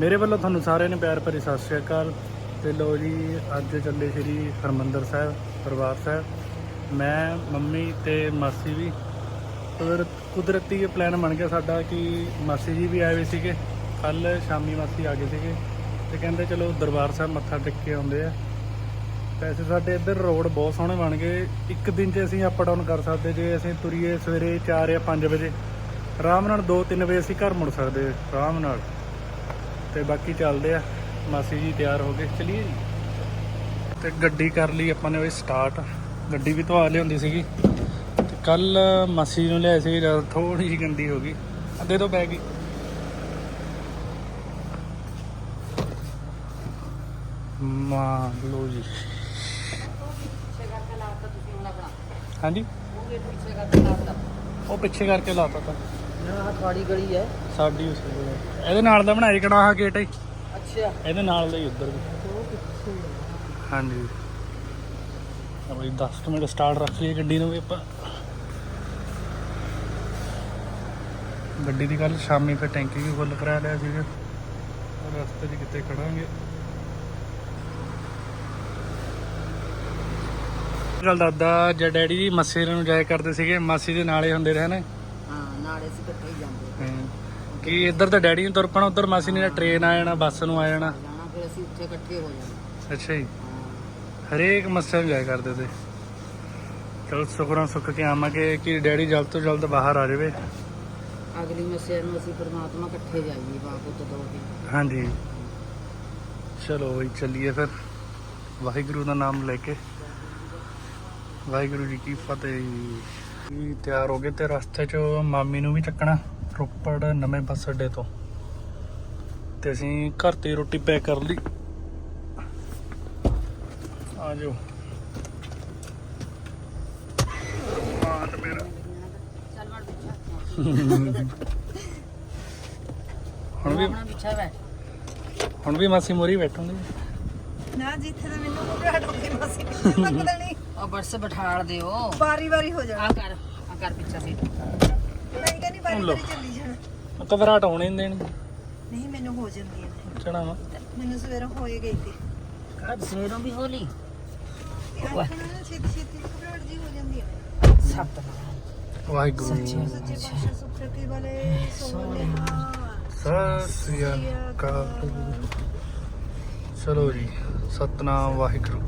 ਮੇਰੇ ਵੱਲੋਂ ਤੁਹਾਨੂੰ ਸਾਰਿਆਂ ਨੂੰ ਪਿਆਰ ਭਰੀ ਸਤਿ ਸ਼੍ਰੀ ਅਕਾਲ। ਤੇ ਲੋ ਜੀ, ਅੱਜ ਚੱਲੇ ਸ਼੍ਰੀ ਹਰਮੰਦਰ ਸਾਹਿਬ, ਦਰਬਾਰ ਸਾਹਿਬ। ਮੈਂ, ਮੰਮੀ ਤੇ ਮਾਸੀ ਵੀ। ਕੁਦਰਤ, ਕੁਦਰਤੀ ਇਹ ਪਲਾਨ ਬਣ ਗਿਆ ਸਾਡਾ ਕਿ ਮਾਸੀ ਜੀ ਵੀ ਆਏ ਹੋਏ ਸੀਗੇ। ਕੱਲ ਸ਼ਾਮੀ ਮਾਸੀ ਆ ਗਏ ਸੀਗੇ। ਤੇ ਕਹਿੰਦੇ ਚਲੋ ਦਰਬਾਰ ਸਾਹਿਬ ਮੱਥਾ ਟੇਕ ਕੇ ਆਉਂਦੇ ਆ। ਵੈਸੇ ਸਾਡੇ ਇੱਧਰ ਰੋਡ ਬਹੁਤ ਸੋਹਣੇ ਬਣ ਗਏ। ਇੱਕ ਦਿਨ 'ਚ ਅਸੀਂ ਅਪ ਡਾਊਨ ਕਰ ਸਕਦੇ ਜੇ, ਅਸੀਂ ਤੁਰੀਏ ਸਵੇਰੇ 4 ਜਾਂ 5 ਵਜੇ। ਆਰਾਮ ਨਾਲ 2-3 ਵਜੇ ਅਸੀਂ ਘਰ ਮੁੜ ਸਕਦੇ ਆਰਾਮ ਨਾਲ। ਤੇ ਬਾਕੀ ਚੱਲਦੇ ਆ। ਮਾਸੀ ਜੀ ਤਿਆਰ ਹੋ ਗਏ। ਚਲਿਏ ਜੀ। ਤੇ ਗੱਡੀ ਕਰ ਲਈ ਆਪਾਂ ਨੇ ਉਹ ਸਟਾਰਟ ਗੱਡੀ ਵੀ ਧਵਾ ਲਿਆਉਂਦੀ ਸੀਗੀ। ਤੇ ਕੱਲ ਮਾਸੀ ਨੂੰ ਲਿਆਏ ਸੀ ਜਦ ਥੋੜੀ ਜਿਹੀ ਗੰਦੀ ਹੋ ਗਈ। ਦੇ ਦੋ ਬੈਗ ਹੀ ਮਾਂ ਲੋ ਜੀ ਹਾਂਜੀ? ਉਹ ਪਿੱਛੇ ਕਰਕੇ ਲਾਤਾ ਤਾਂ ਨਾ ਥਾੜੀ ਗਲੀ ਹੈ। ਸਾਡੀ ਉਸ ਵੇਲੇ। ਇਹਦੇ ਨਾਲ ਦਾ ਬਣਾਈ ਕਿਹੜਾ ਆਹ ਗੇਟ ਹੈ? ਅੱਛਾ। ਇਹਦੇ ਨਾਲ ਦਾ ਹੀ ਉੱਧਰ ਵੀ। ਉਹ ਹਾਂਜੀ। ਤਾਂ ਬਈ 10 ਕੁ ਮਿੰਟ ਸਟਾਰਟ ਰੱਖ ਲਈ ਗੱਡੀ ਨੂੰ ਵੀ ਆਪਾਂ। ਗੱਡੀ ਦੀ ਕੱਲ ਸ਼ਾਮੀ ਫਿਰ ਟੈਂਕੀ ਵੀ ਫੁੱਲ ਕਰਾ ਲਿਆ ਸੀਗਾ। ਉਹ ਰਸਤੇ 'ਚ ਕਿਤੇ ਖੜਾਂਗੇ। ਗੱਲ ਦਾਦਾ ਜਾਂ ਡੈਡੀ ਜੀ ਮੱਸੇ ਨੂੰ ਜਾਇਆ ਕਰਦੇ ਸੀਗੇ। ਮਾਸੀ ਦੇ ਨਾਲੇ ਹੁੰਦੇ ਰਹੇ ਨੇ। ਨਾਲੇ ਅਸੀਂ ਇਕੱਠੇ ਹੀ ਜਾਂਦੇ ਹਮ, ਕਿ ਇੱਧਰ ਤਾਂ ਡੈਡੀ ਨੂੰ ਤੁਰ ਪੈਣਾ ਉੱਧਰ ਮਾਸੀ ਨੇ ਟ੍ਰੇਨ ਆ ਜਾਣਾ ਬੱਸ ਨੂੰ ਆ ਜਾਣਾ। ਜਾਣਾ ਫਿਰ ਅਸੀਂ ਉੱਥੇ ਇਕੱਠੇ ਹੋ ਜਾਣਾ ਅੱਛਾ ਜੀ। ਹਾਂ। ਹਰੇਕ ਮੱਸੇ ਨੂੰ ਜਾਇਆ ਕਰਦੇ ਤੇ। ਚਲ ਸੁਖਰਾਂ ਸੁੱਖ ਕੇ ਆਵਾਂਗੇ ਕਿ ਡੈਡੀ ਜਲਦ ਤੋਂ ਜਲਦ ਬਾਹਰ ਆ ਜਾਵੇ। ਅਗਲੀ ਮਸਿਆ ਨੂੰ ਅਸੀਂ ਪਰਮਾਤਮਾ ਇਕੱਠੇ ਜਾਈਏ ਬਾਪੂ ਤੋਂ ਦੋ ਦਿਨ। ਹਾਂਜੀ। ਚਲੋ ਬਈ ਚੱਲੀਏ ਫਿਰ। ਵਾਹਿਗੁਰੂ ਦਾ ਨਾਮ ਲੈ ਕੇ। ਵਾਹਿਗੁਰੂ ਜੀ ਕੀ ਫਤਿਹ। ਜੀ ਤਿਆਰ ਹੋ ਗਏ ਤੇ ਰਸਤੇ 'ਚ ਮਾਮੀ ਨੂੰ ਵੀ ਚੱਕਣਾ ਰੋਪੜ ਨਵੇਂ ਬੱਸ ਅੱਡੇ ਤੋਂ। ਤੇ ਅਸੀਂ ਘਰ ਤੇ ਰੋਟੀ ਪੈਕ ਕਰ ਲਈ। ਆ ਜਾਓ। ਮੇਰਾ। ਪਿੱਛਾ ਹੁਣ ਵੀ ਪਿੱਛਾ ਬੈਠ ਹੁਣ ਵੀ ਮਾਸੀ ਮੋਰੀ ਬੈਠੂਗੀ। ਨਾ ਜਿੱਥੇ ਤਾਂ ਮੈਨੂੰ ਘਬਰਾਹਟ ਹੁੰਦੀ ਮਾਸੀ ਲੱਗਦਾ ਨਹੀਂ। ਉਹ ਬਰਸ ਬਿਠਾਲ ਦਿਓ। ਵਾਰੀ ਵਾਰੀ ਹੋ ਜਾਣਾ। ਆ ਕਰ ਆ ਕਰ ਪਿੱਛਾ ਸੀ ਮੈਂ ਕਹਿੰਦੀ ਵਾਰੀ ਲਓ। ਵਾਰੀ ਚੱਲੀ ਜਾਣਾ। ਘਬਰਾਹਟ ਹੋਣੀ ਨਹੀਂ ਦੇਣੀ। ਨਹੀਂ ਮੈਨੂੰ ਹੋ ਜਾਂਦੀ ਹੈ ਚੜਾ ਵਾ। ਮੈਨੂੰ ਸਵੇਰੋਂ ਹੋਏ ਗਈ ਸੀ। ਅੱਜ ਸਵੇਰੋਂ ਵੀ ਹੋਲੀ ਤੇ ਅੱਜ ਮੈਨੂੰ ਛੇਤੀ ਛੇਤੀ ਘਬਰਾਹਟ ਜੀ ਹੋ ਜਾਂਦੀ ਹੈ ਸੱਤ ਵਾਹਿਗੁਰੂ। ਸੱਚੇ ਪਾਤਸ਼ਾਹ ਸੁਖ ਰੱਖੇ ਵਾਲੇ ਸੋਹਣੇ ਸਤਿ ਸ੍ਰੀ ਅਕਾਲ। ਚਲੋ ਜੀ ਸਤਨਾਮ ਵਾਹਿਗੁਰੂ।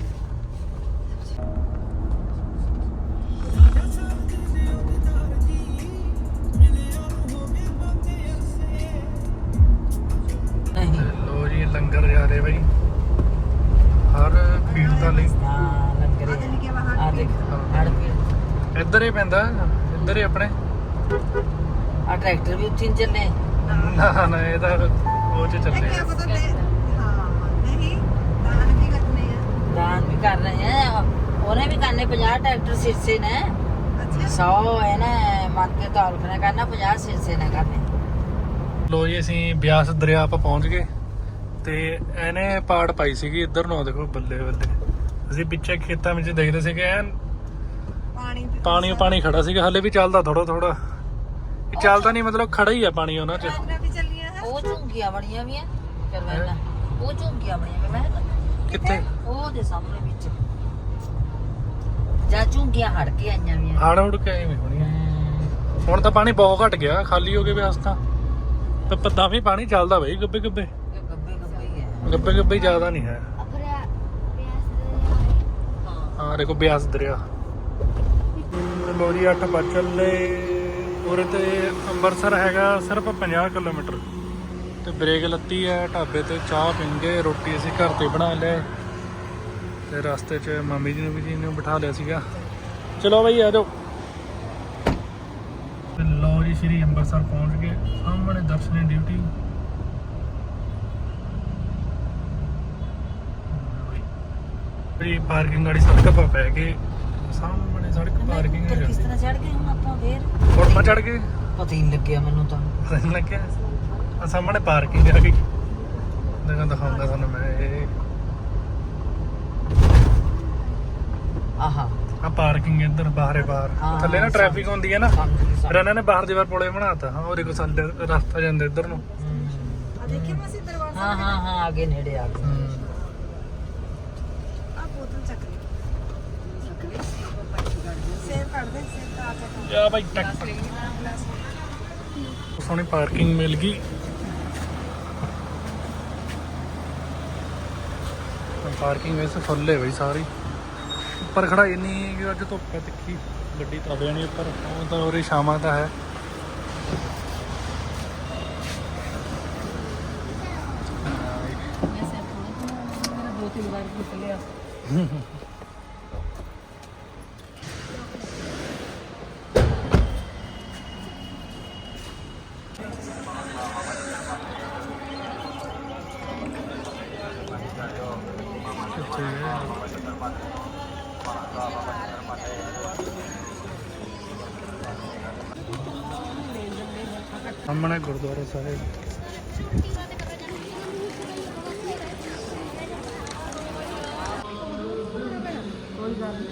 ਰਹੇ ਬਈ। ਹਰ ਲਈ। ਆ ਦੇਖ ਹੜ ਪੀੜ। ਇੱਧਰ ਹੀ ਪੈਂਦਾ ਇੱਧਰ ਹੀ ਆਪਣੇ। ਆ ਟਰੈਕਟਰ ਵੀ ਉੱਥੇ ਹੀ ਚੱਲੇ। ਨਾ ਨਾ ਇਹ ਤਾਂ ਉਹ ਚ ਚੱਲੇ। ਹਾਂ ਨਹੀਂ ਦਾਨ ਵੀ ਕਰਨੇ ਆ। ਦਾਨ ਵੀ ਕਰ ਰਹੇ ਹੈ ਉਹਨੇ ਵੀ ਕਰਨੇ 50 ਟਰੈਕਟਰ ਸਿਰਸੇ ਨੇ। 100 ਹੈ ਨਾ ਮੰਨ ਕੇ ਤਾਲੁਕ ਨੇ ਕਰਨਾ 50 ਸਿਰਸੇ ਨੇ ਕਰਨੇ। ਲੋ ਜੀ ਅਸੀਂ ਬਿਆਸ ਦਰਿਆ ਆਪਾਂ ਪਹੁੰਚ ਗਏ। ਤੇ ਇਹਨੇ ਪਾੜ ਪਾਈ ਸੀਗੀ ਇੱਧਰ ਨੂੰ ਦੇਖੋ ਬੱਲੇ ਬੱਲੇ। ਅਸੀਂ ਪਿੱਛੇ ਖੇਤਾਂ ਵਿੱਚ ਦੇਖਦੇ ਸੀਗੇ ਐਨ ਪਾਣੀ ਪਾਣੀ ਪਾਣੀ ਖੜਾ ਸੀਗਾ ਹਲੇ ਵੀ ਚੱਲਦਾ ਥੋੜਾ ਥੋੜਾ ਇਹ ਚੱਲਦਾ ਨਹੀਂ ਮਤਲਬ ਖੜਾ ਹੀ ਆ ਪਾਣੀ ਉਹਨਾਂ 'ਚ। ਟ੍ਰੇਨਾਂ ਵੀ ਚੱਲੀਆਂ ਹੈ ਉਹ ਝੁੰਗੀਆਂ ਬਣੀਆਂ ਵੀ ਆ ਕਰਵੈਲਾ ਉਹ ਝੁੰਗੀਆਂ ਬਣੀਆਂ ਵੀ ਮੈਂ ਕਿਹਾ ਕਿੱਥੇ? ਉਹ ਦੇ ਸਾਹਮਣੇ ਵਿੱਚ। ਜਾਂ ਝੁੰਗੀਆਂ ਹੜ ਕੇ ਆਈਆਂ ਵੀ ਆ ਹੜ ਉੜ ਕੇ ਐਵੇਂ ਹੋਣੀ ਤਾਂ ਪਾਣੀ ਬਹੁਤ ਘਟ ਗਿਆ ਖਾਲੀ ਹੋ ਗਏ ਬਿਆਸ ਤਾਂ ਪਤਾ ਵੀ ਪਾਣੀ ਚੱਲਦਾ ਬਈ ਗੱਬੇ ਗੱਬੇ। ਗੱਬੇ ਗੱਬੇ ਗੱਬੇ ਜ਼ਿਆਦਾ ਨਹੀਂ ਹੈ। ਹਾਂ। ਦੇਖੋ ਬਿਆਸ ਦਰਿਆ। ਤੇ ਲੋ ਜੀ 8 ਵੱਜ ਚੱਲੇ ਉਰੇ ਤੇ ਅੰਮ੍ਰਿਤਸਰ ਹੈਗਾ ਸਿਰਫ 50 ਕਿਲੋਮੀਟਰ। ਤੇ ਬ੍ਰੇਕ ਲੱਤੀ ਹੈ ਢਾਬੇ ਤੇ ਚਾਹ ਪੀਂਗੇ ਰੋਟੀ ਅਸੀਂ ਘਰ ਤੇ ਬਣਾ ਲਿਆ। ਤੇ ਰਸਤੇ 'ਚ ਮੰਮੀ ਜੀ ਨੂੰ ਵੀ ਜੀ ਨੂੰ ਬਿਠਾ ਲਿਆ ਸੀਗਾ। ਚਲੋ ਬਈ ਆ ਜਾਓ। ਤੇ ਲੋ ਜੀ ਸ਼੍ਰੀ ਅੰਮ੍ਰਿਤਸਰ ਪਹੁੰਚ ਗਏ। ਸਾਹਮਣੇ ਦਰਸ਼ਨੀ ਡਿਊਟੀ। ਵੀ ਪਾਰਕਿੰਗ ਵਾਲੀ ਸੜਕ ਪਾ ਪੈ ਗਏ। ਸਾਹਮਣੇ ਸੜਕ ਪਾਰਕਿੰਗ ਹੈ ਕਿਸ ਤਰ੍ਹਾਂ ਚੜ ਗਏ ਹੁਣ ਆਪਾਂ ਫੇਰ? ਹੁਣ ਮਾ ਚੜ ਗਏ। ਪਤਾ ਹੀ ਨਹੀਂ ਲੱਗਿਆ ਮੈਨੂੰ ਤਾਂ। ਪਤਾ ਨੀ ਲੱਗਿਆ। ਆ ਸਾਹਮਣੇ ਪਾਰਕਿੰਗ ਆ ਗਈ ਦੇਖਾਂ ਦਿਖਾਉਂਦਾ ਤੁਹਾਨੂੰ ਮੈਂ ਇਹ। ਆਹਾ। ਆ ਪਾਰਕਿੰਗ ਇੱਧਰ ਬਾਹਰੇ ਬਾਹਰ। ਥੱਲੇ ਨਾ ਟ੍ਰੈਫਿਕ ਹੁੰਦੀ ਹੈ ਨਾ। ਫਿਰ ਇਹਨਾਂ ਨੇ ਬਾਹਰ ਦੀ ਵਾਰ ਪੁਲੇ ਬਣਾਤਾ। ਹਾਂ ਉਹ ਦੇਖੋ ਸਾਡੇ ਰਸਤਾ ਜਾਂਦਾ ਇੱਧਰ ਨੂੰ। ਆ ਦੇਖੀ ਮਾਸੀ ਦਰਵਾਜ਼ਾ ਹਾਂ ਹਾਂ ਹਾਂ ਆਗੇ ਨੇੜੇ ਆ ਗਏ। ਬੋਤਲ ਚੱਕ ਲਈ ਸੇਬ ਕੱਢ ਦੇ ਸੇਬ ਤਾਂ ਆ ਕੇ ਜਾ ਬਾਈ ਟੱਕ ਸੋਹਣੀ ਪਾਰਕਿੰਗ ਮਿਲ ਗਈ। ਪਾਰਕਿੰਗ ਵੈਸੇ ਫੁੱਲ ਹੈ ਬਈ ਸਾਰੀ। ਉੱਪਰ ਖੜਾਈ ਨਹੀਂ ਕਿ ਅੱਜ ਧੁੱਪ ਹੈ ਤਿੱਖੀ। ਗੱਡੀ ਤਾਂ ਜਾਣੀ ਉੱਪਰ ਉਹ ਤਾਂ ਉਰੇ ਸ਼ਾਮਾਂ ਦਾ ਹੈ। ਦੋ ਤਿੰਨ ਵਾਰ ਪੁੱਛ ਲਿਆ ਹੈ। ਸਾਹਮਣੇ ਗੁਰਦੁਆਰਾ ਸਾਹਿਬ ਕੋਈ ਗੱਲ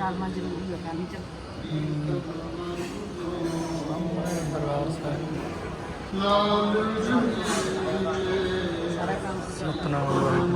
ਕਰਨਾ ਜ਼ਰੂਰੀ ਹੈ ਕੰਮ ਚ। ਸਾਹਮਣੇ ਦਰਬਾਰ ਸਾਹਿਬ ਸਾਰਾ ਕੰਮ ਸਤਨਾਮ ਵਾਹਿਗੁਰੂ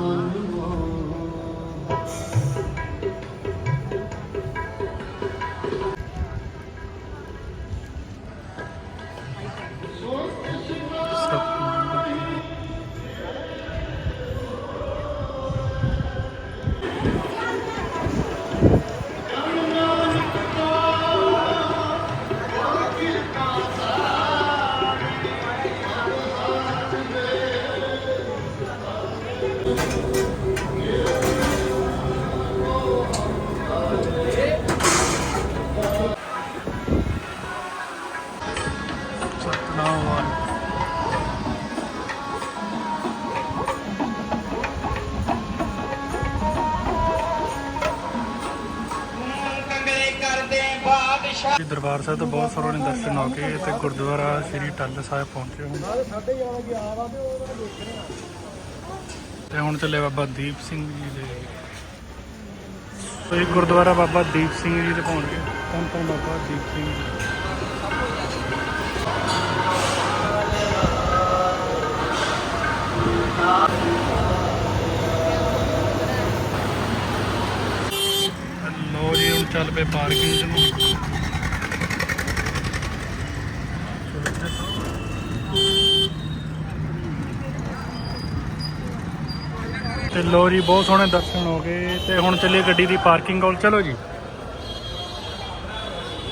ਜੀ, ਦਰਬਾਰ ਸਾਹਿਬ ਤੋਂ ਬਹੁਤ ਸਾਰੇ ਦਰਸ਼ਨ ਹੋ ਕੇ ਤੇ ਗੁਰਦੁਆਰਾ ਸ੍ਰੀ ਟੱਲ ਸਾਹਿਬ ਪਹੁੰਚੇ ਹੁਣ। ਤੇ ਹੁਣ ਚੱਲੇ ਬਾਬਾ ਦੀਪ ਸਿੰਘ ਜੀ ਦੇ। ਤੇ ਗੁਰਦੁਆਰਾ ਬਾਬਾ ਦੀਪ ਸਿੰਘ ਜੀ ਦੇ ਪਹੁੰਚ ਗਏ। ਧੰਨ ਧੰਨ ਬਾਬਾ ਦੀਪ ਸਿੰਘ ਜੀ? ਲੋ ਜੀ, ਹੁਣ ਚੱਲ ਪਏ ਪਾਰਕਿੰਗ ਚ ਨੂੰ ਤੇ ਲੋ ਜੀ, ਬਹੁਤ ਸੋਹਣੇ ਦਰਸ਼ਨ ਹੋ ਗਏ ਤੇ ਹੁਣ ਚੱਲੀਏ ਗੱਡੀ ਦੀ ਪਾਰਕਿੰਗ ਕੋਲ। ਚਲੋ ਜੀ।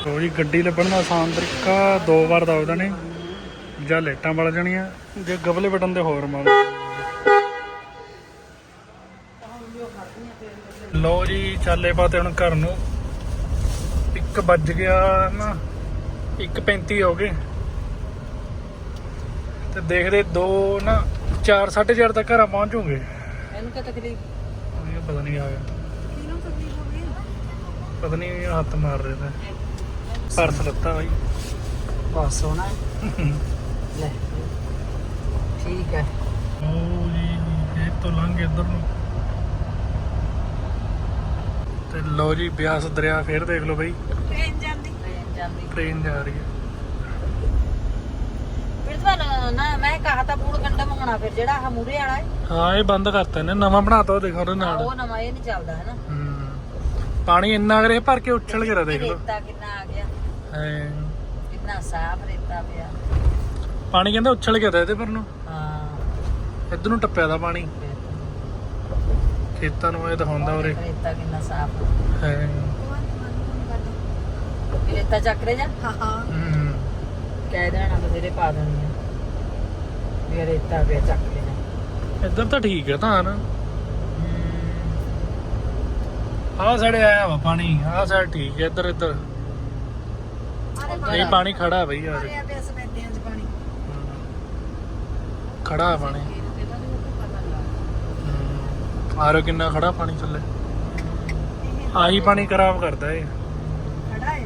ਲੋ ਜੀ, ਗੱਡੀ ਲੱਭਣ ਦਾ ਆਸਾਨ ਤਰੀਕਾ, ਦੋ ਵਾਰ ਦੱਸਦਾ ਨੇ ਜਾਂ ਲੇਟਾਂ ਵੱਲ ਜਾਣੀਆਂ, ਜੇ ਗਬਲੇ ਬਟਨ ਦੇ ਹੋਰ ਮਾਰ। ਲੋ ਜੀ, ਚੱਲੇ ਪਾ ਤੇ ਹੁਣ ਘਰ ਨੂੰ। 1 ਵੱਜ ਗਿਆ ਨਾ 1:35 ਹੋ ਗਏ। ਤੇ ਦੇਖਦੇ ਦੋ ਨਾ 4 4:30 ਤੱਕ ਘਰਾਂ ਪਹੁੰਚੂਗੇ ਇਹਨੂੰ ਕਿਤੇ ਤਕਲੀਫ। ਇਹ ਪਤਾ ਨਹੀਂ ਆ ਗਿਆ। ਕਿਹਨੂੰ ਤਕਲੀਫ ਹੋ ਗਈ ਪਤਾ ਨਹੀਂ ਇਹ ਹੱਥ ਮਾਰ ਰਿਹਾ ਤਾਂ। ਪਰਸ ਲੱਤਾ ਬਾਈ। ਬਹੁਤ ਸੋਹਣਾ ਹੈ। ਲੈ ਠੀਕ ਹੈ। ਉਹ ਜੀ ਇਹ ਤੋਂ ਲੰਘ ਇੱਧਰ ਨੂੰ। ਤੇ ਲੋ ਜੀ ਬਿਆਸ ਦਰਿਆ ਫੇਰ ਦੇਖ ਲਓ ਬਈ। ਟ੍ਰੇਨ ਜਾਂਦੀ। ਟ੍ਰੇਨ ਜਾਂਦੀ। ਟ੍ਰੇਨ ਜਾ ਰਹੀ ਹੈ। ਨਾ ਮੈਂ ਕਹਾ ਤਾਂ ਪੂੜ ਗੰਡਾ ਮੰਗਣਾ ਫਿਰ ਜਿਹੜਾ ਆਹ ਮੂਰੇ ਵਾਲਾ ਹੈ। ਹਾਂ ਇਹ ਬੰਦ ਕਰਤਾ ਇਹਨੇ। ਨਵਾਂ ਬਣਾਤਾ ਉਹ ਦੇਖੋ ਉਹਦੇ ਆਹ, ਨਾਲ ਉਹ ਨਵਾਂ ਇਹ ਨਹੀਂ ਚੱਲਦਾ ਹੈ ਨਾ ਹੂੰ। ਪਾਣੀ ਇੰਨਾ ਕਰੇ ਭਰ ਕੇ ਉੱਛਲ ਕੇ ਰਾ ਦੇਖ ਲਓ। ਰੇਤਾ ਕਿੰਨਾ ਆ ਗਿਆ। ਐਂ। ਕਿੰਨਾ ਸਾਫ਼ ਰੇਤਾ ਪਿਆ। ਪਾਣੀ ਕਹਿੰਦਾ ਉੱਛਲ ਕੇ ਰਾ ਇਹਦੇ ਪਰ ਨੂੰ। ਹਾਂ। ਇੱਧਰ ਨੂੰ ਟੱਪਿਆ ਦਾ ਪਾਣੀ। ਖੇਤਾਂ ਨੂੰ ਇਹ ਦਿਖਾਉਂਦਾ ਉਰੇ। ਰੇਤਾ ਕਿੰਨਾ ਸਾਫ਼। ਹੈ। ਰੇਤਾ ਚੱਕ ਰੇ ਜਾ? ਹਾਂ ਹਾਂ। ਹੂੰ। ਕਹਿ ਦੇਣਾ ਬਥੇਰੇ ਪਾ ਦੇਣੀ ਆ। ਇਹ ਰੇਤਾ ਪਿਆ ਚੱਕ ਲੈਣਾ ਇੱਧਰ ਤਾਂ ਠੀਕ ਹੈ ਤਾਂ ਨਾ ਆਹ ਸਾਈਡ ਆਇਆ ਵਾ ਪਾਣੀ ਆਹ ਸਾਈਡ ਠੀਕ ਹੈ ਇੱਧਰ ਇੱਧਰ। ਇਹ ਪਾਣੀ ਖੜਾ ਹੈ ਬਈ ਯਾਰ ਮਾਰਿਆ ਪਿਆ ਸਵੇਦਿਆਂ ਚ ਪਾਣੀ। ਖੜਾ ਹੈ ਪਾਣੀ ਆਰੋ ਕਿੰਨਾ ਖੜਾ ਪਾਣੀ ਥੱਲੇ। ਆਹੀ ਪਾਣੀ ਖਰਾਬ ਕਰਦਾ ਏ ਖੜਾ ਹੈ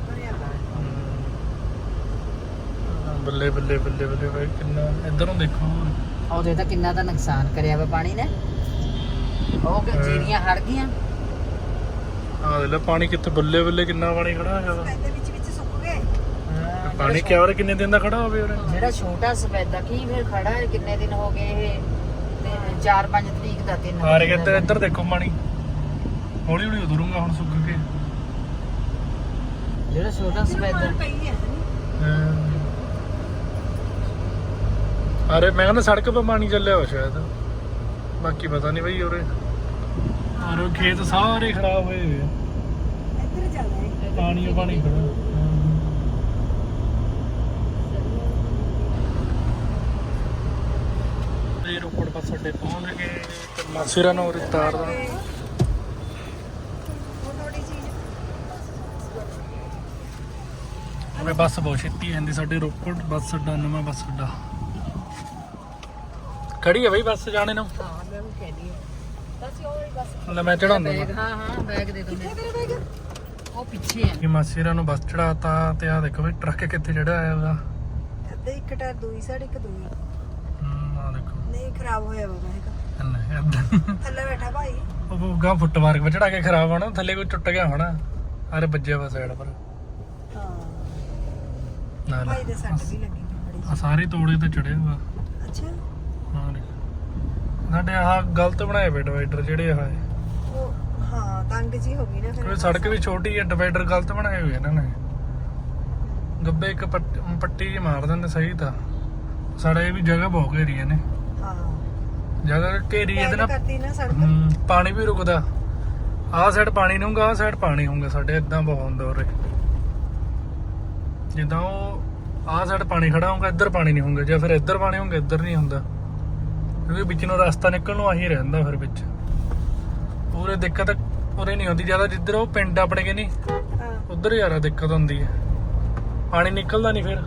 ਬੱਲੇ ਬੱਲੇ ਬੱਲੇ ਬੱਲੇ ਬਾਈ ਕਿੰਨਾ ਇੱਧਰ ਦੇਖੋ ਉਹਦੇ ਤਾਂ ਕਿੰਨਾ ਤਾਂ ਨੁਕਸਾਨ ਕਰਿਆ ਵਾ ਪਾਣੀ ਨੇ। ਉਹ ਕਿ ਜੀਰੀਆਂ ਹੜ ਗਈਆਂ। ਆਹ ਦੇ ਲੈ ਪਾਣੀ ਕਿੱਥੇ ਬੱਲੇ ਬੱਲੇ ਕਿੰਨਾ ਪਾਣੀ ਖੜਾ ਹੈਗਾ ਵਾ। ਸਵੇਦੇ ਵਿੱਚ ਵਿੱਚ ਸੁੱਕ ਗਏ। ਹਾਂ, ਪਾਣੀ ਕਿਆ ਵਾਰ ਕਿੰਨੇ ਦਿਨ ਦਾ ਖੜਾ ਹੋਵੇ ਉਰੇ? ਜਿਹੜਾ ਛੋਟਾ ਸਫੈਦਾ ਕੀ ਫਿਰ ਖੜਾ ਹੈ? ਕਿੰਨੇ ਦਿਨ ਹੋ ਗਏ ਇਹ? ਤੇ 4-5 ਤਰੀਕ ਦਾ ਤਿੰਨ ਆ ਰਹੇ ਇੱਧਰ ਇੱਧਰ ਦੇਖੋ ਪਾਣੀ। ਹੌਲੀ ਹੌਲੀ ਉਧਰੂਗਾ ਹੁਣ ਸੁੱਕ ਕੇ। ਜਿਹੜਾ ਛੋਟਾ ਸਫੈਦਾ ਪਈ ਹੈ। ਅਰੇ ਮੈਂ ਕਹਿੰਦਾ ਸੜਕ 'ਤੇ ਪਾਣੀ ਚੱਲਿਆ ਹੋ ਸ਼ਾਇਦ। ਬਾਕੀ ਪਤਾ ਨਹੀਂ ਬਈ ਉਰੇ। ਉਹ ਖੇਤ ਸਾਰੇ ਖਰਾਬ ਹੋਏ ਹੋਏ ਇੱਧਰ ਹੈ ਪਾਣੀ ਪਾਣੀ ਖੜਾ। ਤੇ ਰੋਪੜ ਬੱਸ ਅੱਡੇ ਪਹੁੰਚ ਗਏ ਤੇ ਮਾਸਿਰਾ ਨੂੰ ਉਹ ਚੀਜ਼ ਉਹਨੇ ਬੱਸ ਬਹੁਤ ਛੇਤੀ ਆਂਦੀ ਸਾਡੇ ਰੋਪੜ ਬੱਸ ਅੱਡਾ ਨਵਾਂ ਬੱਸ ਅੱਡਾ। ਖੜੀ ਹੈ ਬਈ ਬੱਸ ਜਾਣੇ ਨੂੰ? ਹਾਂ ਮੈਂ ਉਹ ਕਹਿੰਦੀ ਬਸ ਉਹ ਹੀ ਬਸ ਲੈ ਮੈਂ ਚੜਾਉਂਦਾ ਬੈਗ ਹਾਂ ਹਾਂ ਬੈਗ ਦੇ ਦੋ ਕਿੱਥੇ ਤੇਰਾ ਬੈਗ? ਉਹ ਪਿੱਛੇ ਹੈ ਕਿ ਮਾਸਿਰਾ ਨੂੰ ਬੱਸ ਚੜਾਤਾ ਤੇ ਆ ਦੇਖੋ ਬਈ ਟਰੱਕ ਕਿੱਥੇ ਚੜਿਆ ਆਇਆ ਉਹਦਾ। ਅੱਧੇ ਇੱਕ ਟਾਇਰ ਦੂਈ ਸਾਈਡ ਇੱਕ ਦੂਈ। ਹਮ, ਆਹ ਦੇਖੋ। ਨਹੀਂ ਖਰਾਬ ਹੋਇਆ ਬਾਬਾ ਏਦਾਂ। ਥੱਲੇ ਬੈਠਾ ਭਾਈ। ਉਹ ਗਾ ਫੁੱਟਮਾਰਕ ਵਿੱਚ ਚੜਾ ਕੇ ਖਰਾਬ ਹੋਣਾ ਥੱਲੇ ਕੋਈ ਟੁੱਟ ਗਿਆ ਹੋਣਾ। ਅਰੇ ਵੱਜਿਆ ਵਾ ਸਾਈਡ ਪਰ। ਹਾਂ। ਨਾ ਭਾਈ ਦੇ ਸੱਟ ਵੀ ਲੱਗੀ ਬੜੀ। ਆ ਸਾਰੇ ਤੋੜੇ ਤੇ ਚੜਿਆ ਵਾ। ਅੱਛਾ। ਹਾਂ। ਸਾਡੇ ਆਹ ਗਲਤ ਬਣਾਏ ਵੇ ਡਿਵਾਈਡਰ ਜਿਹੜੇ ਆਹ ਹੈ। ਉਹ ਹਾਂ ਤੰਗ ਜੀ ਹੋ ਗਈ ਨਾ ਫਿਰ। ਕੋਈ ਸੜਕ ਵੀ ਛੋਟੀ ਹੈ ਡਿਵਾਈਡਰ ਗਲਤ ਬਣਾਏ ਹੋਏ ਇਹਨਾਂ ਨੇ। ਗੱਬੇ ਇੱਕ ਪੱਟ- ਪੱਟੀ ਜਿਹੀ ਮਾਰ ਦਿੰਦੇ ਸਹੀ ਤਾਂ। ਸਾਡੇ ਇਹ ਵੀ ਜਗ੍ਹਾ ਬਹੁਤ ਘੇਰੀ ਨੇ ਹਾਂ। ਜਗ੍ਹਾ ਘੇਰੀ ਇਹਦੇ ਨਾਲ। ਕਰਤੀ ਨਾ ਸੜਕ। ਹਮ, ਪਾਣੀ ਵੀ ਰੁਕਦਾ। ਆਹ ਸਾਈਡ ਪਾਣੀ ਨਹੀਂ ਆਹ ਸਾਈਡ ਪਾਣੀ ਹੋਊਗਾ ਸਾਡੇ ਇਦਾਂ ਬਹੁਤ ਹੁੰਦਾ ਉਰੇ। ਜਿੱਦਾਂ ਉਹ ਆਹ ਸਾਈਡ ਪਾਣੀ ਖੜਾ ਹੋਊਗਾ ਇੱਧਰ ਪਾਣੀ ਨਹੀਂ ਹੋਊਗਾ ਜਾਂ ਫਿਰ ਇੱਧਰ ਪਾਣੀ ਹੋਊਗਾ ਇੱਧਰ ਨਹੀਂ ਹੁੰਦਾ। ਕਿਉਂਕਿ ਵਿੱਚ ਨੂੰ ਰਸਤਾ ਨਿਕਲਣ ਨੂੰ ਆਹੀ ਰਹਿੰਦਾ ਫਿਰ ਵਿੱਚ। ਪੂਰੇ ਦਿੱਕਤ ਉਰੇ ਨਹੀਂ ਹੁੰਦੀ ਜ਼ਿਆਦਾ ਜਿੱਧਰ ਉਹ ਪਿੰਡ ਆਪਣੇ ਕੇ ਨਹੀਂ ਹਾਂ। ਉਧਰ ਜ਼ਿਆਦਾ ਦਿੱਕਤ ਹੁੰਦੀ ਹੈ। ਪਾਣੀ ਨਿਕਲਦਾ ਨਹੀਂ ਫਿਰ।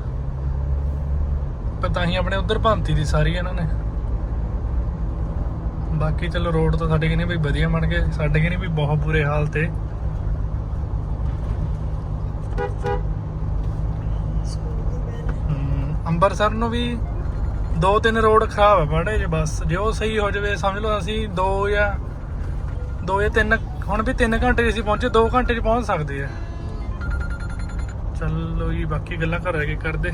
ਪਤਾ ਹੀ ਆਪਣੇ ਉਧਰ ਭੰਤੀ ਦੀ ਸਾਰੀ ਇਹਨਾਂ ਨੇ। ਬਾਕੀ ਚਲੋ ਰੋਡ ਤਾਂ ਸਾਡੇ ਕਿਨੇ ਵੀ ਵਧੀਆ ਬਣ ਗਏ ਸਾਡੇ ਕਿਨੇ ਵੀ ਬਹੁਤ ਬੁਰੇ ਹਾਲ ਤੇ। ਅੰਮ੍ਰਿਤਸਰ ਨੂੰ ਵੀ ਦੋ ਤਿੰਨ ਰੋਡ ਖਰਾਬ ਹੈ ਬੜੇ ਜੇ ਬਸ। ਜੇ ਉਹ ਸਹੀ ਹੋ ਜਾਵੇ, ਸਮਝ ਲਓ ਅਸੀਂ ਦੋ ਜਾਂ ਦੋ ਜਾਂ ਤਿੰਨ, ਹੁਣ ਵੀ 3 ਘੰਟੇ ਅਸੀਂ ਪਹੁੰਚੇ 2 ਘੰਟੇ 'ਚ ਪਹੁੰਚ ਸਕਦੇ ਆ। ਚਲੋ ਜੀ, ਬਾਕੀ ਗੱਲਾਂ ਘਰ ਆ ਕੇ ਕਰਦੇ।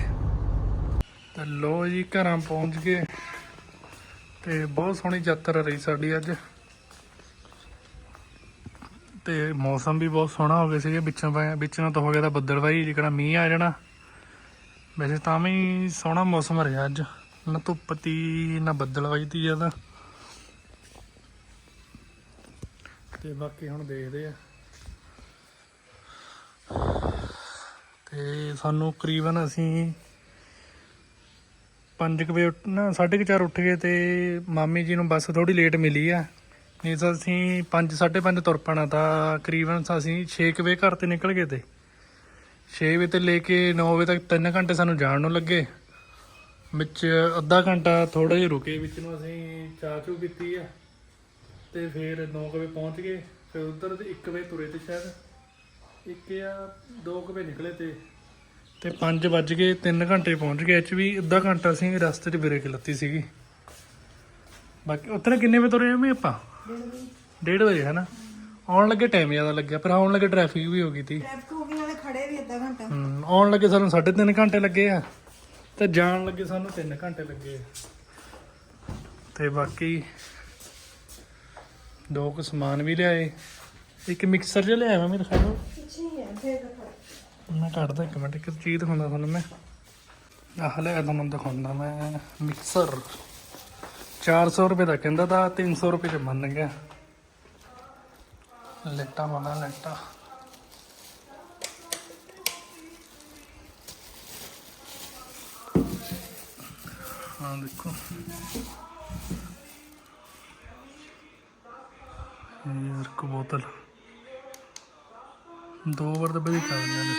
ਤੇ ਲੋ ਜੀ, ਘਰਾਂ ਪਹੁੰਚ ਗਏ। ਤੇ ਬਹੁਤ ਸੋਹਣੀ ਯਾਤਰਾ ਰਹੀ ਸਾਡੀ ਅੱਜ। ਤੇ ਮੌਸਮ ਵੀ ਬਹੁਤ ਸੋਹਣਾ ਹੋ ਗਿਆ ਸੀਗਾ, ਵਿੱਚੋਂ ਵਿੱਚੋਂ ਤਾਂ ਹੋ ਗਿਆ ਤਾਂ ਬੱਦਲਵਾਈ, ਜਿਹੜਾ ਮੀਂਹ ਆ ਜਾਣਾ। ਵੈਸੇ ਤਾਂ ਵੀ ਸੋਹਣਾ ਮੌਸਮ ਰਿਹਾ ਅੱਜ। ਨਾ ਧੁੱਪ ਤੀ, ਨਾ ਬੱਦਲ ਤੀ ਜ਼ਿਆਦਾ। ਤੇ ਬਾਕੀ ਹੁਣ ਦੇਖਦੇ ਆ। ਤੇ ਸਾਨੂੰ ਕਰੀਬਨ ਅਸੀਂ 5 ਵਜੇ ਉੱਠ- ਨਾ 4:30 ਉੱਠ ਗਏ ਤੇ ਮਾਮੀ ਜੀ ਨੂੰ ਬੱਸ ਥੋੜੀ ਲੇਟ ਮਿਲੀ ਆ। ਨਹੀਂ ਤਾਂ ਅਸੀਂ 5 5:30 ਤੁਰ ਪੈਣਾ ਤਾਂ ਕਰੀਬਨ ਅਸੀਂ 6 ਵਜੇ ਘਰ ਤੇ ਨਿਕਲ ਗਏ ਤੇ। 6 ਵਜੇ ਤੇ ਲੈ ਕੇ 9 ਵਜੇ ਤੱਕ 3 ਘੰਟੇ ਸਾਨੂੰ ਜਾਣ ਨੂੰ ਲੱਗੇ। ਵਿੱਚ ਅੱਧਾ ਘੰਟਾ ਥੋੜਾ ਜਿਹਾ ਰੁਕੇ ਵਿੱਚ ਨੂੰ ਅਸੀਂ ਚਾਹ ਚੂ ਪੀਤੀ ਆ। ਤੇ ਫਿਰ 9 ਵਜੇ ਪਹੁੰਚ ਗਏ। ਫਿਰ ਉਧਰ 1 ਵਜੇ ਤੁਰੇ ਤੇ ਸ਼ਾਇਦ ਇੱਕ ਜਾਂ 2 ਵਜੇ ਨਿਕਲੇ ਤੇ ਤੇ 5 ਵੱਜ ਗਏ 3 ਘੰਟੇ ਪਹੁੰਚ ਗਏ। ਇਹ ਚ ਵੀ ਅੱਧਾ ਘੰਟਾ ਅਸੀਂ ਰਸਤੇ 'ਚ ਬ੍ਰੇਕ ਲੱਤੀ ਸੀਗੀ। ਬਾਕੀ ਉੱਥੇ ਕਿੰਨੇ ਵਜੇ ਤੁਰੇ ਐਵੇਂ ਆਪਾਂ? 1:30 ਵਜੇ ਹੈ ਨਾ ਆਉਣ ਲੱਗੇ ਟਾਈਮ ਜ਼ਿਆਦਾ ਲੱਗਿਆ। ਪਰ ਆਉਣ ਲੱਗੇ ਟ੍ਰੈਫਿਕ ਵੀ ਹੋ ਗਈ ਤੀ। ਟ੍ਰੈਫਿਕ ਹੋ ਗਈ ਨਾਲੇ ਖੜੇ ਵੀ ਅੱਧਾ ਘੰਟਾ। ਹਮ, ਆਉਣ ਲੱਗੇ ਸਾਨੂੰ 3.5 ਘੰਟੇ ਲੱਗੇ ਆ। ਤੇ ਜਾਣ ਲੱਗੇ ਸਾਨੂੰ 3 ਘੰਟੇ ਲੱਗੇ। ਤੇ ਬਾਕੀ ਦੋ ਕੁ ਸਮਾਨ ਵੀ ਲਿਆਏ। ਇੱਕ ਮਿਕਸਰ ਜਿਹਾ ਲਿਆਇਆ ਮੈਂ ਮੇਰੇ ਦਿਖਾ ਮੈਂ ਕੱਢਦਾ ਇੱਕ ਮਿੰਟ ਇੱਕ ਚੀਜ਼ ਦਿਖਾਉਂਦਾ ਤੁਹਾਨੂੰ ਮੈਂ। ਆਹ ਲਿਆ ਤੁਹਾਨੂੰ ਦਿਖਾਉਂਦਾ ਮੈਂ ਮਿਕਸਰ 400 ਰੁਪਏ ਦਾ ਕਹਿੰਦਾ ਤਾਂ 300 ਰੁਪਏ ਚ ਮੰਨ ਗਿਆ। ਲੈਟਾ ਬਣਾ ਲੈਟਾ। ਹਾਂ, ਦੇਖੋ। ਇਹ ਯਾਰ ਬੋਤਲ। ਦੋ ਵਾਰ ਤਾਂ ਬੜੀ ਕਰ ਦਿਆਂ ਨੇ।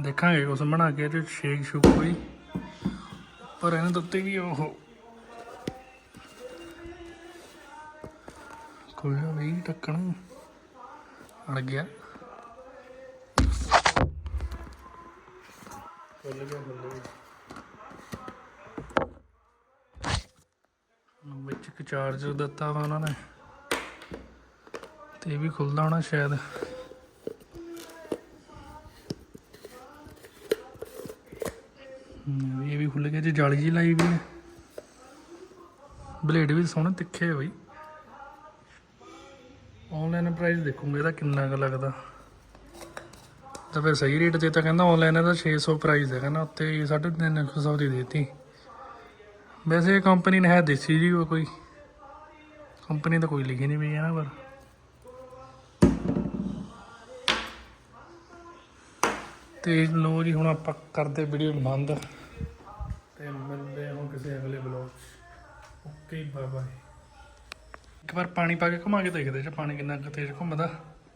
ਦੇਖਾਂਗੇ ਕੁਛ ਬਣਾ ਕੇ ਤੇ ਸ਼ੇਕ ਸ਼ੁਕ ਕੋਈ। ਪਰ ਇਹਨਾਂ ਦਿੱਤੇ ਵੀ ਉਹ। ਕੋਈ ਨਾ ਵੀ ਟੱਕਣ। ਅੜ ਗਿਆ। ਖੁੱਲ ਗਿਆ ਖੁੱਲ ਗਿਆ ਵਿੱਚ ਇੱਕ ਚਾਰਜਰ ਦਿੱਤਾ ਵਾ ਉਹਨਾਂ ਨੇ। ਤੇ ਇਹ ਵੀ ਖੁੱਲਦਾ ਹੋਣਾ ਸ਼ਾਇਦ। ਇਹ ਵੀ ਖੁੱਲ ਗਿਆ ਜੇ, ਜਾਲੀ ਜੀ ਲਾਈ ਵੀ ਹੈ ਬਲੇਡ ਵੀ ਸੋਹਣੇ ਤਿੱਖੇ ਹੋਈ ਆਨਲਾਈਨ ਪ੍ਰਾਈਸ ਦੇਖੂੰਗੇ ਇਹਦਾ ਕਿੰਨਾ ਕੁ ਲੱਗਦਾ। ਤਾਂ ਫਿਰ ਸਹੀ ਰੇਟ ਦੇ ਤਾਂ ਕਹਿੰਦਾ ਆਨਲਾਈਨ ਇਹਦਾ 600 ਪ੍ਰਾਈਸ ਹੈ ਕਹਿੰਦਾ ਉੱਤੇ 350 ਦੀ ਦੇਤੀ। ਵੈਸੇ ਇਹ ਕੰਪਨੀ ਨੇ ਹੈ ਦੇਸੀ ਜੀ ਉਹ ਕੋਈ। ਕੰਪਨੀ ਤਾਂ ਕੋਈ ਲਿਖੀ ਨਹੀਂ ਪਈ ਹੈ ਨਾ ਪਰ ਤੇ ਲੋ ਜੀ, ਹੁਣ ਆਪਾਂ ਕਰਦੇ ਵੀਡੀਓ ਨੂੰ ਬੰਦ। ਤੇ ਮਿਲਦੇ ਹਾਂ ਕਿਸੇ ਅਗਲੇ ਬਲੌਗ 'ਚ। ਓਕੇ ਬਾਏ ਬਾਏ ਇੱਕ ਵਾਰ ਪਾਣੀ ਪਾ ਕੇ ਘੁਮਾ ਕੇ ਦੇਖਦੇ ਜੇ ਪਾਣੀ ਕਿੰਨਾ ਤੇਜ਼ ਘੁੰਮਦਾ।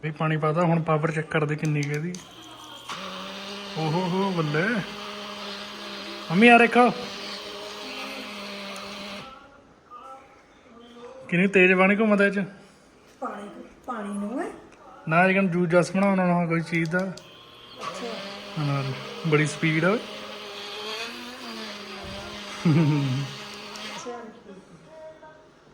ਵੀ ਪਾਣੀ ਪਾਦਾ ਹੁਣ ਪਾਵਰ ਚੈੱਕ ਕਰਦੇ ਕਿੰਨੀ ਕੁ ਇਹਦੀ। ਓਹੋ ਹੋ ਬੱਲੇ। ਮੰਮੀ ਆ ਦੇਖੋ। ਕਿੰਨੀ ਤੇਜ਼ ਪਾਣੀ ਘੁੰਮਦਾ ਇਹ ਚ। ਪਾਣੀ ਪਾਣੀ ਨੂੰ ਹੈ। ਨਾ ਜਿਕਨ ਜੂਸ ਜਸ ਬਣਾਉਣਾ ਨਾ ਕੋਈ ਚੀਜ਼ ਦਾ। ਹਾਂ ਬੜੀ ਸਪੀਡ ਆ।